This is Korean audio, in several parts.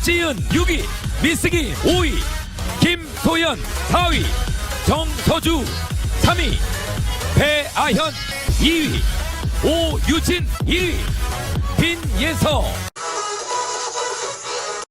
복지은 6위, 미스기 5위, 김소연 4위, 정서주 3위, 배아현 2위, 오유진 1위, 빈예서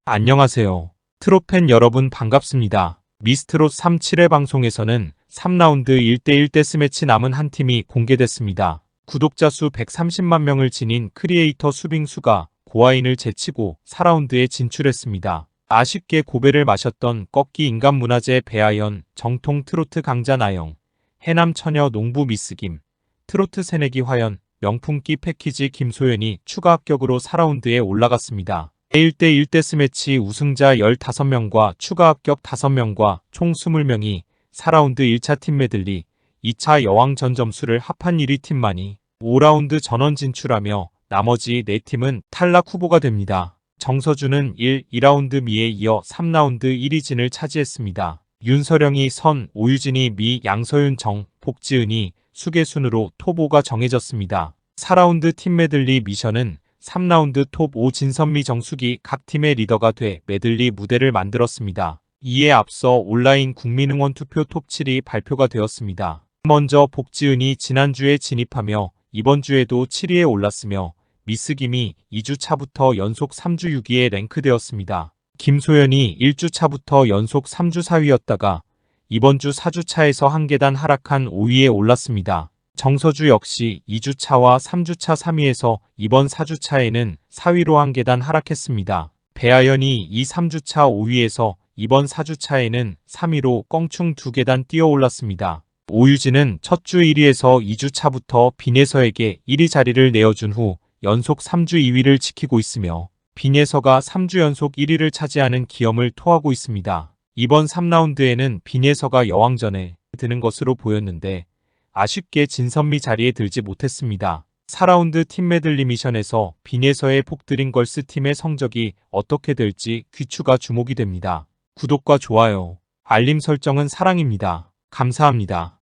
안녕하세요. 트로팬 여러분 반갑습니다. 미스트롯 3 7회 방송에서는 3라운드 1대1 데스매치 남은 한 팀이 공개됐습니다. 구독자 수 130만 명을 지닌 크리에이터 수빙수가 고아인을 제치고 4라운드에 진출했습니다. 아쉽게 고배를 마셨던 꺾기 인간문화재 배아연, 정통 트로트 강자 나영, 해남 처녀 농부 미스김, 트로트 새내기 화연, 명품기 패키지 김소연이 추가 합격으로 4라운드에 올라갔습니다. 1대1 데스매치 우승자 15명과 추가 합격 5명과 총 20명이 4라운드 1차 팀 메들리, 2차 여왕전 점수를 합한 1위 팀만이 5라운드 전원 진출하며 나머지 4팀은 탈락 후보가 됩니다. 정서준은 1, 2라운드 미에 이어 3라운드 1위 진을 차지했습니다. 윤서령이 선, 오유진이 미, 양서윤 정, 복지은이 수계순으로 톱5가 정해졌습니다. 4라운드 팀 메들리 미션은 3라운드 톱 5 진선미 정숙이 각 팀의 리더가 돼 메들리 무대를 만들었습니다. 이에 앞서 온라인 국민응원 투표 톱 7이 발표가 되었습니다. 먼저 복지은이 지난주에 진입하며 이번 주에도 7위에 올랐으며 미스 김이 2주 차부터 연속 3주 6위에 랭크되었습니다. 김소연이 1주 차부터 연속 3주 4위였다가 이번 주 4주 차에서 한 계단 하락한 5위에 올랐습니다. 정서주 역시 2주차와 3주차 3위에서 이번 4주차에는 4위로 한 계단 하락했습니다. 배아연이 이 3주차 5위에서 이번 4주차에는 3위로 껑충 두 계단 뛰어 올랐습니다. 오유진은 첫 주 1위에서 2주차부터 빈예서에게 1위 자리를 내어준 후 연속 3주 2위를 지키고 있으며 빈예서가 3주 연속 1위를 차지하는 기염을 토하고 있습니다. 이번 3라운드에는 빈예서가 여왕전에 드는 것으로 보였는데 아쉽게 진선미 자리에 들지 못했습니다. 4라운드 팀 메들리 미션에서 빈예서의 폭드린 걸스 팀의 성적이 어떻게 될지 귀추가 주목이 됩니다. 구독과 좋아요, 알림 설정은 사랑입니다. 감사합니다.